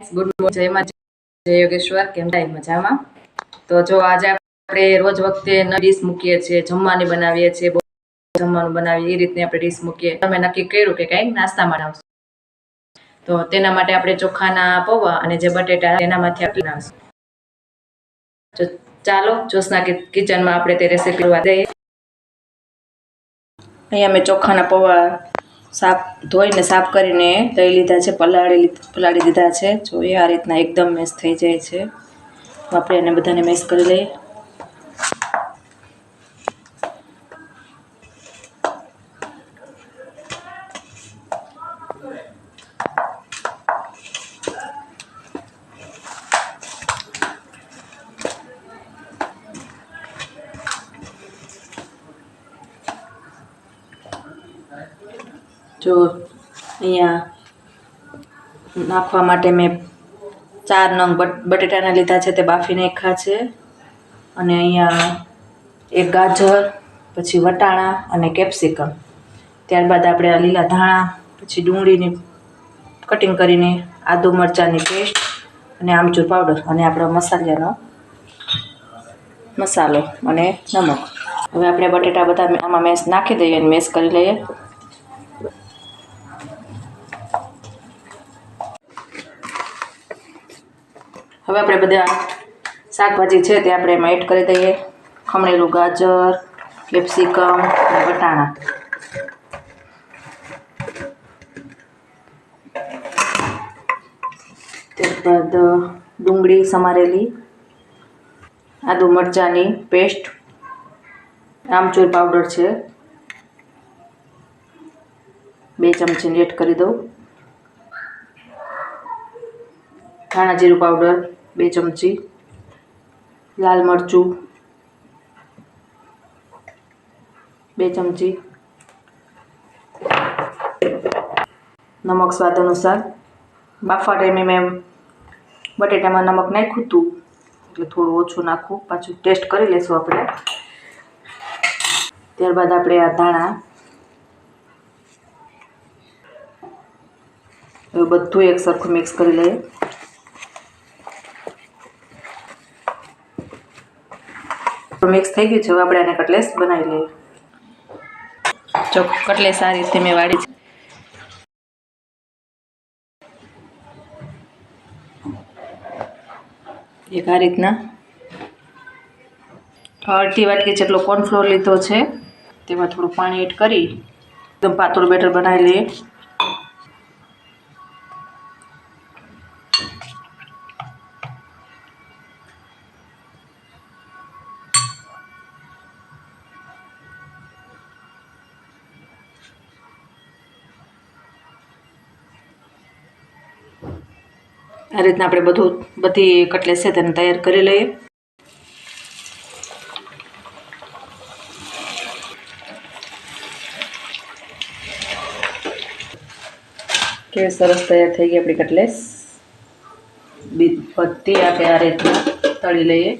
Good morning. જય માં જય યોગેશ્વર. કેમ થાય મજામાં? તો જો આજે આપણે રોજ વખતે ડીશ મૂકીએ છીએ, જમવાની બનાવીએ છીએ જમવાનું બનાવીએ, એ રીતની આપણે ડીશ મૂકીએ. તમે નક્કી કર્યું કે કંઈક નાસ્તા બનાવશું તો તેના માટે આપણે ચોખાના પૌવા અને જે બટેટા તેનામાંથી આપણે બનાવશું. તો ચાલો, જોશના કિચનમાં આપણે તે રેસીપી કરવા દઈએ અહીંયા મેં ચોખાના પૌવા સાફ ધોઈને, સાફ કરીને લઈ લીધા છે, પલાળી પલાળી દીધા છે. જો એ આ રીતના એકદમ મેસ થઈ જાય છે. આપણે એને બધાને મેસ કરી લઈએ. જો અહીંયા નાખવા માટે મેં ચાર નંગ બટ, બટેટાના લીધા છે તે બાફી નાખ્યા છે. અને અહીંયા એક ગાજર, પછી વટાણા અને કેપ્સિકમ. ત્યારબાદ આપણે આ લીલા ધાણા, પછી ડુંગળીની કટિંગ કરીને આદુ મરચાંની પેસ્ટ અને આમચૂર પાવડર અને આપણો મસાલાનો મસાલો અને નમક. હવે આપણે બટેટા બધા આમાં મેશ નાખી દઈએ અને મેશ કરી લઈએ. હવે આપણે બધા શાકભાજી છે તે આપણે એમાં એડ કરી દઈએ. ખમણેલું ગાજર, કેપ્સિકમ અને વટાણા. ત્યારબાદ ડુંગળી સમારેલી, આદુ મરચાંની પેસ્ટ આમચૂર પાવડર છે. બે ચમચી એડ કરી દઉં. ધાણા જીરું પાવડર બે ચમચી, લાલ મરચું, બે ચમચી, નમક સ્વાદ અનુસાર. બાફા ટાઈમે મેં બટેટામાં નમક નાખ્યું હતું, એટલે થોડું ઓછું નાખું, પાછું ટેસ્ટ કરી લઈશું આપણે. ત્યારબાદ આપણે આ ધાણા બધું એક સરખું મિક્સ કરી લઈએ. મિક્સ થઈ ગયું છે આપણે આને કટલેસ બનાવી લઈએ. જો કટલેસ આ રીતે મેં વાળી છે. એક આ રીતના. અડધી વાટકી જેટલો કોર્નફ્લોર લીધો છે, તેમાં થોડું પાણી એડ કરી, એકદમ પાતળું બેટર બનાવી લઈએ. આ રીતના આપણે બધું, બધી કટલેસ છે તેને તૈયાર કરી લઈએ. કેવી સરસ તૈયાર થઈ ગઈ આપણી કટલેસ બધી આપણે આ રીતના તળી લઈએ.